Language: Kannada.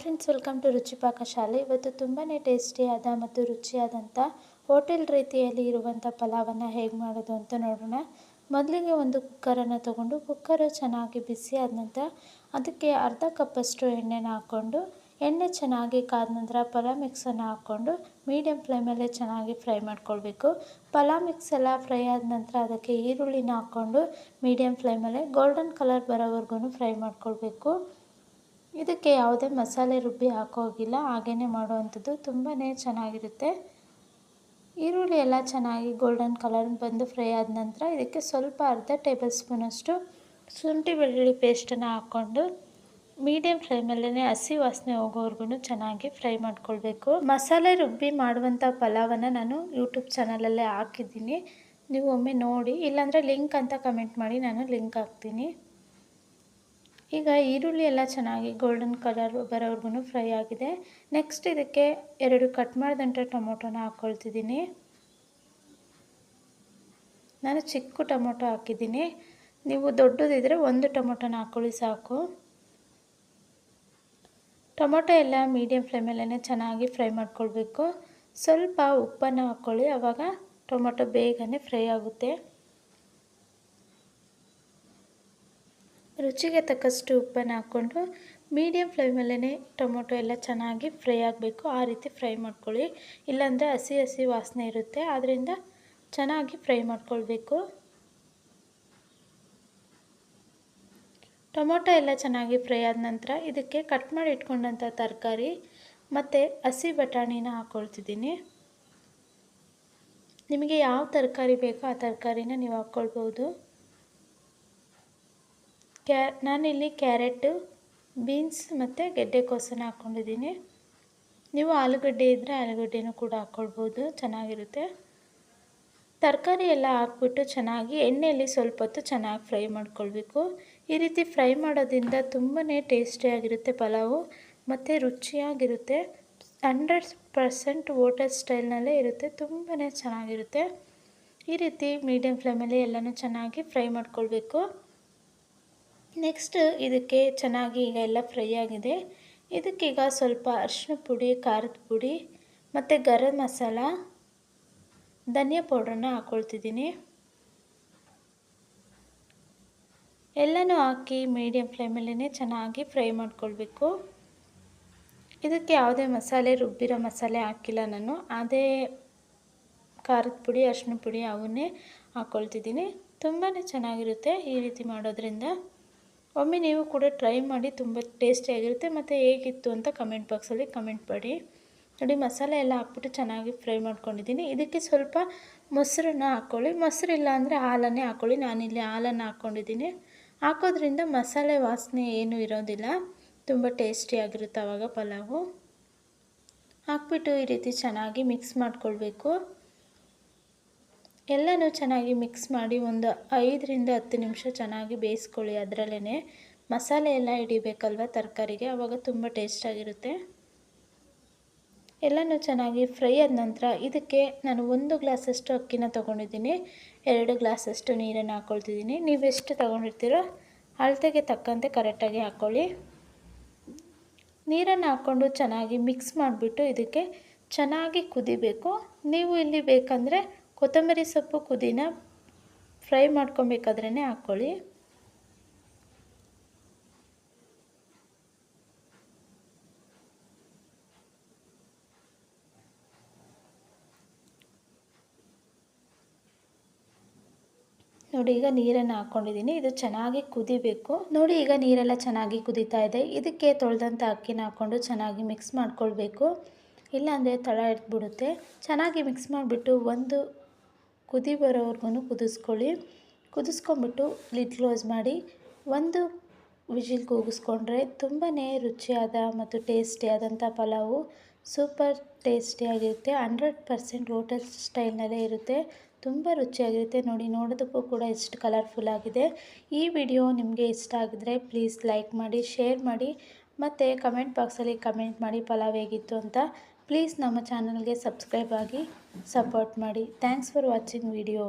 ಫ್ರೆಂಡ್ಸ್ ವೆಲ್ಕಮ್ ಟು ರುಚಿ ಪಾಕಶಾಲೆ ಇವತ್ತು ತುಂಬಾ ಟೇಸ್ಟಿಯಾದ ಮತ್ತು ರುಚಿಯಾದಂಥ ಹೋಟೆಲ್ ರೀತಿಯಲ್ಲಿ ಇರುವಂಥ ಪಲಾವನ್ನು ಹೇಗೆ ಮಾಡೋದು ಅಂತ ನೋಡೋಣ. ಮೊದಲಿಗೆ ಒಂದು ಕುಕ್ಕರನ್ನು ತಗೊಂಡು ಕುಕ್ಕರು ಚೆನ್ನಾಗಿ ಬಿಸಿ ಆದ ನಂತರ ಅದಕ್ಕೆ ಅರ್ಧ ಕಪ್ಪಷ್ಟು ಎಣ್ಣೆನ ಹಾಕ್ಕೊಂಡು, ಎಣ್ಣೆ ಚೆನ್ನಾಗಿ ಕಾದ ನಂತರ ಪಲಾವ್ ಮಿಕ್ಸನ್ನು ಹಾಕ್ಕೊಂಡು ಮೀಡಿಯಮ್ ಫ್ಲೇಮಲ್ಲೇ ಚೆನ್ನಾಗಿ ಫ್ರೈ ಮಾಡ್ಕೊಳ್ಬೇಕು. ಪಲಾ ಮಿಕ್ಸ್ ಎಲ್ಲ ಫ್ರೈ ಆದ ನಂತರ ಅದಕ್ಕೆ ಈರುಳ್ಳಿನ ಹಾಕ್ಕೊಂಡು ಮೀಡಿಯಮ್ ಫ್ಲೇಮಲ್ಲೇ ಗೋಲ್ಡನ್ ಕಲರ್ ಬರೋವರೆಗೂ ಫ್ರೈ ಮಾಡ್ಕೊಳ್ಬೇಕು. ಇದಕ್ಕೆ ಯಾವುದೇ ಮಸಾಲೆ ರುಬ್ಬಿ ಹಾಕೋಗಿಲ್ಲ ಹಾಗೇ ಮಾಡುವಂಥದ್ದು. ತುಂಬಾ ಚೆನ್ನಾಗಿರುತ್ತೆ. ಈರುಳ್ಳಿ ಎಲ್ಲ ಚೆನ್ನಾಗಿ ಗೋಲ್ಡನ್ ಕಲರ್ ಬಂದು ಫ್ರೈ ಆದ ನಂತರ ಇದಕ್ಕೆ ಸ್ವಲ್ಪ ಅರ್ಧ ಟೇಬಲ್ ಸ್ಪೂನಷ್ಟು ಶುಂಠಿ ಬೆಳ್ಳುಳ್ಳಿ ಪೇಸ್ಟನ್ನು ಹಾಕ್ಕೊಂಡು ಮೀಡಿಯಮ್ ಫ್ಲೇಮಲ್ಲೇ ಹಸಿ ವಾಸನೆ ಹೋಗೋವರೆಗೂ ಚೆನ್ನಾಗಿ ಫ್ರೈ ಮಾಡ್ಕೊಳ್ಬೇಕು. ಮಸಾಲೆ ರುಬ್ಬಿ ಮಾಡುವಂಥ ಪಲಾವನ್ನು ನಾನು ಯೂಟ್ಯೂಬ್ ಚಾನಲಲ್ಲೇ ಹಾಕಿದ್ದೀನಿ. ನೀವು ಒಮ್ಮೆ ನೋಡಿ, ಇಲ್ಲಾಂದರೆ ಲಿಂಕ್ ಅಂತ ಕಮೆಂಟ್ ಮಾಡಿ ನಾನು ಲಿಂಕ್ ಹಾಕ್ತೀನಿ. ಈಗ ಈರುಳ್ಳಿ ಎಲ್ಲ ಚೆನ್ನಾಗಿ ಗೋಲ್ಡನ್ ಕಲರ್ ಬರೋವರೆಗೂ ಫ್ರೈ ಆಗಿದೆ. ನೆಕ್ಸ್ಟ್ ಇದಕ್ಕೆ ಎರಡು ಕಟ್ ಮಾಡಿದಂಥ ಟೊಮೊಟೊನ ಹಾಕ್ಕೊಳ್ತಿದ್ದೀನಿ ನಾನು ಚಿಕ್ಕ ಟೊಮೊಟೊ ಹಾಕಿದ್ದೀನಿ. ನೀವು ದೊಡ್ಡದಿದ್ದರೆ ಒಂದು ಟೊಮೊಟೊನ ಹಾಕ್ಕೊಳ್ಳಿ ಸಾಕು. ಟೊಮೊಟೊ ಎಲ್ಲ ಮೀಡಿಯಮ್ ಫ್ಲೇಮಲ್ಲೇ ಚೆನ್ನಾಗಿ ಫ್ರೈ ಮಾಡ್ಕೊಳ್ಬೇಕು. ಸ್ವಲ್ಪ ಉಪ್ಪನ್ನು ಹಾಕ್ಕೊಳ್ಳಿ ಆವಾಗ ಟೊಮೊಟೊ ಬೇಗನೆ ಫ್ರೈ ಆಗುತ್ತೆ. ರುಚಿಗೆ ತಕ್ಕಷ್ಟು ಉಪ್ಪನ್ನು ಹಾಕ್ಕೊಂಡು ಮೀಡಿಯಮ್ ಫ್ಲೇಮಲ್ಲೇ ಟೊಮೊಟೊ ಎಲ್ಲ ಚೆನ್ನಾಗಿ ಫ್ರೈ ಆಗಬೇಕು. ಆ ರೀತಿ ಫ್ರೈ ಮಾಡ್ಕೊಳ್ಳಿ. ಇಲ್ಲಾಂದರೆ ಹಸಿ ಹಸಿ ವಾಸನೆ ಇರುತ್ತೆ. ಆದ್ದರಿಂದ ಚೆನ್ನಾಗಿ ಫ್ರೈ ಮಾಡ್ಕೊಳ್ಬೇಕು. ಟೊಮೊಟೊ ಎಲ್ಲ ಚೆನ್ನಾಗಿ ಫ್ರೈ ಆದ ನಂತರ ಇದಕ್ಕೆ ಕಟ್ ಮಾಡಿ ಇಟ್ಕೊಂಡಂಥ ತರಕಾರಿ ಮತ್ತು ಹಸಿ ಬಟಾಣಿನ ಹಾಕ್ಕೊಳ್ತಿದ್ದೀನಿ ನಿಮಗೆ ಯಾವ ತರಕಾರಿ ಬೇಕೋ ಆ ತರಕಾರಿನ ನೀವು ಹಾಕ್ಕೊಳ್ಬೋದು. ಕ್ಯಾ, ನಾನಿಲ್ಲಿ ಕ್ಯಾರೆಟು, ಬೀನ್ಸ್ ಮತ್ತು ಗೆಡ್ಡೆಕೋಸನ್ನು ಹಾಕ್ಕೊಂಡಿದ್ದೀನಿ. ನೀವು ಆಲೂಗಡ್ಡೆ ಇದ್ದರೆ ಆಲೂಗಡ್ಡೆನೂ ಕೂಡ ಹಾಕ್ಕೊಳ್ಬೋದು, ಚೆನ್ನಾಗಿರುತ್ತೆ. ತರಕಾರಿ ಎಲ್ಲ ಹಾಕ್ಬಿಟ್ಟು ಚೆನ್ನಾಗಿ ಎಣ್ಣೆಯಲ್ಲಿ ಸ್ವಲ್ಪ ಹೊತ್ತು ಚೆನ್ನಾಗಿ ಫ್ರೈ ಮಾಡ್ಕೊಳ್ಬೇಕು. ಈ ರೀತಿ ಫ್ರೈ ಮಾಡೋದ್ರಿಂದ ತುಂಬಾ ಟೇಸ್ಟಿಯಾಗಿರುತ್ತೆ ಪಲಾವು, ಮತ್ತು ರುಚಿಯಾಗಿರುತ್ತೆ. ಹಂಡ್ರೆಡ್ ಪರ್ಸೆಂಟ್ ವಾಟರ್ ಸ್ಟೈಲ್ನಲ್ಲೇ ಇರುತ್ತೆ ತುಂಬಾ ಚೆನ್ನಾಗಿರುತ್ತೆ. ಈ ರೀತಿ ಮೀಡಿಯಮ್ ಫ್ಲೇಮಲ್ಲಿ ಎಲ್ಲನೂ ಚೆನ್ನಾಗಿ ಫ್ರೈ ಮಾಡ್ಕೊಳ್ಬೇಕು. ನೆಕ್ಸ್ಟ್ ಇದಕ್ಕೆ ಚೆನ್ನಾಗಿ ಈಗ ಎಲ್ಲ ಫ್ರೈ ಆಗಿದೆ. ಇದಕ್ಕೀಗ ಸ್ವಲ್ಪ ಅರಿಶಿನ ಪುಡಿ, ಖಾರದ ಪುಡಿ, ಮತ್ತು ಗರಂ ಮಸಾಲ, ಧನಿಯಾ ಪೌಡ್ರನ್ನ ಹಾಕ್ಕೊಳ್ತಿದ್ದೀನಿ ಎಲ್ಲನೂ ಹಾಕಿ ಮೀಡಿಯಮ್ ಫ್ಲೇಮಲ್ಲೇ ಚೆನ್ನಾಗಿ ಫ್ರೈ ಮಾಡ್ಕೊಳ್ಬೇಕು. ಇದಕ್ಕೆ ಯಾವುದೇ ಮಸಾಲೆ, ರುಬ್ಬಿರೋ ಮಸಾಲೆ ಹಾಕಿಲ್ಲ ನಾನು. ಅದೇ ಖಾರದ ಪುಡಿ ಅರಿಶಿನ ಪುಡಿ, ಅವನ್ನೇ ಹಾಕ್ಕೊಳ್ತಿದ್ದೀನಿ ತುಂಬಾ ಚೆನ್ನಾಗಿರುತ್ತೆ ಈ ರೀತಿ ಮಾಡೋದ್ರಿಂದ. ಒಮ್ಮೆ ನೀವು ಕೂಡ ಟ್ರೈ ಮಾಡಿ ತುಂಬ ಟೇಸ್ಟಿಯಾಗಿರುತ್ತೆ ಮತ್ತು ಹೇಗಿತ್ತು ಅಂತ ಕಮೆಂಟ್ ಬಾಕ್ಸಲ್ಲಿ ಕಮೆಂಟ್ ಮಾಡಿ. ನೋಡಿ, ಮಸಾಲೆ ಎಲ್ಲ ಹಾಕ್ಬಿಟ್ಟು ಚೆನ್ನಾಗಿ ಫ್ರೈ ಮಾಡ್ಕೊಂಡಿದ್ದೀನಿ. ಇದಕ್ಕೆ ಸ್ವಲ್ಪ ಮೊಸರನ್ನ ಹಾಕ್ಕೊಳ್ಳಿ ಮೊಸರು ಇಲ್ಲ ಅಂದರೆ ಹಾಲನ್ನೇ ಹಾಕ್ಕೊಳ್ಳಿ ನಾನಿಲ್ಲಿ ಹಾಲನ್ನು ಹಾಕ್ಕೊಂಡಿದ್ದೀನಿ ಹಾಕೋದ್ರಿಂದ ಮಸಾಲೆ ವಾಸನೆ ಏನೂ ಇರೋದಿಲ್ಲ. ತುಂಬ ಟೇಸ್ಟಿಯಾಗಿರುತ್ತೆ ಆವಾಗ ಪಲಾವು. ಹಾಕ್ಬಿಟ್ಟು ಈ ರೀತಿ ಚೆನ್ನಾಗಿ ಮಿಕ್ಸ್ ಮಾಡ್ಕೊಳ್ಬೇಕು. ಎಲ್ಲನೂ ಚೆನ್ನಾಗಿ ಮಿಕ್ಸ್ ಮಾಡಿ ಒಂದು ಐದರಿಂದ ಹತ್ತು ನಿಮಿಷ ಚೆನ್ನಾಗಿ ಬೇಯಿಸ್ಕೊಳ್ಳಿ ಅದರಲ್ಲೇ ಮಸಾಲೆ ಎಲ್ಲ ಹಿಡಿಬೇಕಲ್ವ ತರಕಾರಿಗೆ? ಆವಾಗ ತುಂಬ ಟೇಸ್ಟಾಗಿರುತ್ತೆ ಎಲ್ಲನೂ ಚೆನ್ನಾಗಿ ಫ್ರೈ ಆದ ನಂತರ ಇದಕ್ಕೆ ನಾನು ಒಂದು ಗ್ಲಾಸಷ್ಟು ಅಕ್ಕಿನ ತೊಗೊಂಡಿದ್ದೀನಿ. ಎರಡು ಗ್ಲಾಸಷ್ಟು ನೀರನ್ನು ಹಾಕ್ಕೊಳ್ತಿದ್ದೀನಿ ನೀವೆಷ್ಟು ತೊಗೊಂಡಿರ್ತೀರೋ ಅಳತೆಗೆ ತಕ್ಕಂತೆ ಕರೆಕ್ಟಾಗಿ ಹಾಕ್ಕೊಳ್ಳಿ ನೀರನ್ನು ಹಾಕ್ಕೊಂಡು ಚೆನ್ನಾಗಿ ಮಿಕ್ಸ್ ಮಾಡಿಬಿಟ್ಟು ಇದಕ್ಕೆ ಚೆನ್ನಾಗಿ ಕುದಿಬೇಕು. ನೀವು ಇಲ್ಲಿ ಬೇಕಂದರೆ ಕೊತ್ತಂಬರಿ ಸೊಪ್ಪು ಕುದಿನ ಫ್ರೈ ಮಾಡ್ಕೊಬೇಕಾದ್ರೇ ಹಾಕ್ಕೊಳ್ಳಿ. ನೋಡಿ, ಈಗ ನೀರನ್ನು ಹಾಕ್ಕೊಂಡಿದ್ದೀನಿ. ಇದು ಚೆನ್ನಾಗಿ ಕುದಿಬೇಕು. ನೋಡಿ, ಈಗ ನೀರೆಲ್ಲ ಚೆನ್ನಾಗಿ ಕುದೀತಾ ಇದೆ. ಇದಕ್ಕೆ ತೊಳೆದಂಥ ಅಕ್ಕಿನ ಹಾಕ್ಕೊಂಡು ಚೆನ್ನಾಗಿ ಮಿಕ್ಸ್ ಮಾಡ್ಕೊಳ್ಬೇಕು. ಇಲ್ಲಾಂದರೆ ತಳ ಎಡ್ಬಿಡುತ್ತೆ ಚೆನ್ನಾಗಿ ಮಿಕ್ಸ್ ಮಾಡಿಬಿಟ್ಟು ಒಂದು ಕುದಿ ಬರೋವರೆಗೂ ಕುದಿಸ್ಕೊಳ್ಳಿ. ಕುದಿಸ್ಕೊಂಬಿಟ್ಟು ಲಿಡ್ ಕ್ಲೋಸ್ ಮಾಡಿ ಒಂದು ವಿಜಿಲ್ ಕೂಗಿಸ್ಕೊಂಡ್ರೆ ತುಂಬಾ ರುಚಿಯಾದ ಮತ್ತು ಟೇಸ್ಟಿಯಾದಂಥ ಪಲಾವು ಸೂಪರ್ ಟೇಸ್ಟಿಯಾಗಿರುತ್ತೆ. ಹಂಡ್ರೆಡ್ ಪರ್ಸೆಂಟ್ ಹೋಟೆಲ್ ಸ್ಟೈಲ್ನಲ್ಲೇ ಇರುತ್ತೆ. ತುಂಬ ರುಚಿಯಾಗಿರುತ್ತೆ. ನೋಡಿ, ನೋಡೋದಕ್ಕೂ ಕೂಡ ಎಷ್ಟು ಕಲರ್ಫುಲ್ ಆಗಿದೆ. ಈ ವಿಡಿಯೋ ನಿಮಗೆ ಇಷ್ಟ ಆಗಿದ್ರೆ ಪ್ಲೀಸ್ ಲೈಕ್ ಮಾಡಿ ಶೇರ್ ಮಾಡಿ, ಮತ್ತು ಕಮೆಂಟ್ ಬಾಕ್ಸಲ್ಲಿ ಕಮೆಂಟ್ ಮಾಡಿ ಪಲಾವ್ ಹೇಗಿತ್ತು ಅಂತ ಪ್ಲೀಸ್ ನಮ್ಮ ಚಾನಲ್ಗೆ ಸಬ್ಸ್ಕ್ರೈಬ್ ಆಗಿ ಸಪೋರ್ಟ್ ಮಾಡಿ. Thanks for watching video.